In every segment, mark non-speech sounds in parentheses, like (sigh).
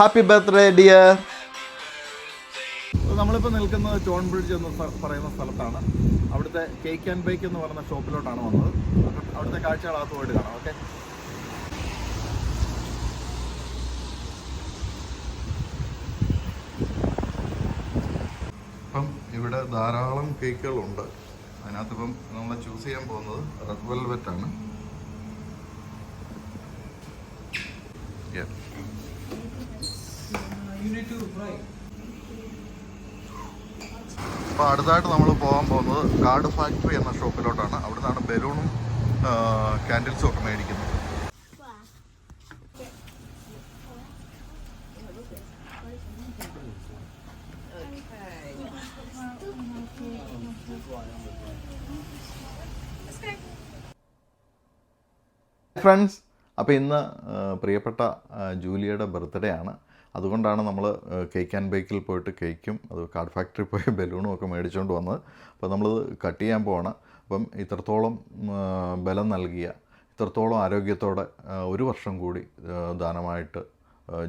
Happy birthday dear നമ്മളിപ്പോൾ നിൽക്കുന്നത് tone bridge എന്ന് പറയുന്ന സ്ഥലത്താണ്. അവിടുത്തെ കേക്ക് ആൻഡ് ബേക്ക് എന്ന് പറയുന്ന ഷോപ്പിലോട്ടാണ് വന്നത്. അവിടുത്തെ കാഴ്ചകൾ അകത്ത് പോയിട്ട് കാണാം ഓക്കെ ഇപ്പം ഇവിടെ ധാരാളം കേക്കുകളുണ്ട്. അതിനകത്ത് ഇപ്പം നമ്മൾ ചൂസ് ചെയ്യാൻ പോകുന്നത് റെഡ് വെൽവെറ്റ് ആണ്. Yeah. അപ്പോൾ അടുത്തായിട്ട് നമ്മൾ പോകാൻ പോകുന്നത് കാർഡ് ഫാക്ടറി എന്ന ഷോപ്പിലോട്ടാണ്. അവിടെ നിന്നാണ് ബലൂണും ക്യാൻഡിൽസും ഒക്കെ മേടിക്കുന്നത്. ഫ്രണ്ട്സ് അപ്പോൾ ഇന്ന് പ്രിയപ്പെട്ട ജൂലിയയുടെ ബർത്ത്ഡേ ആണ്. അതുകൊണ്ടാണ് നമ്മൾ കേക്ക് ആൻഡ് ബേക്കിൽ പോയിട്ട് കേക്കും അത് കാർഡ് ഫാക്ടറി പോയി (laughs) ബലൂണും ഒക്കെ മേടിച്ചുകൊണ്ട് വന്നത്. അപ്പോൾ നമ്മൾ കട്ട് ചെയ്യാൻ പോവാണ്. അപ്പം ഇത്രത്തോളം ബലം നൽകിയ ഇത്രത്തോളം ആരോഗ്യത്തോടെ ഒരു വർഷം കൂടി ദാനമായിട്ട്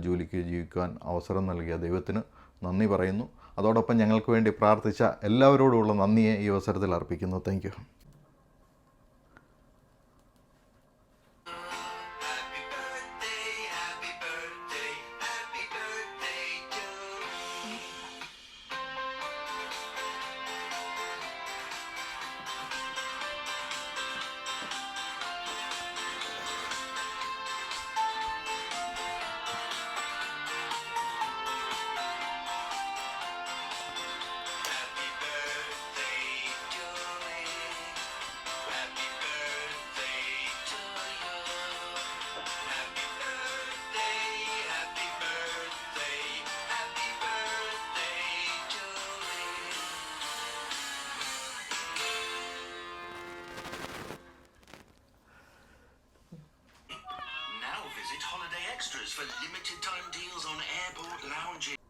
ജോലിക്ക് ജീവിക്കുവാൻ അവസരം നൽകിയ ദൈവത്തിന് നന്ദി പറയുന്നു. അതോടൊപ്പം ഞങ്ങൾക്ക് വേണ്ടി പ്രാർത്ഥിച്ച എല്ലാവരോടുമുള്ള നന്ദിയെ ഈ അവസരത്തിൽ അർപ്പിക്കുന്നു. Thank Extras for limited time deals on airport lounges.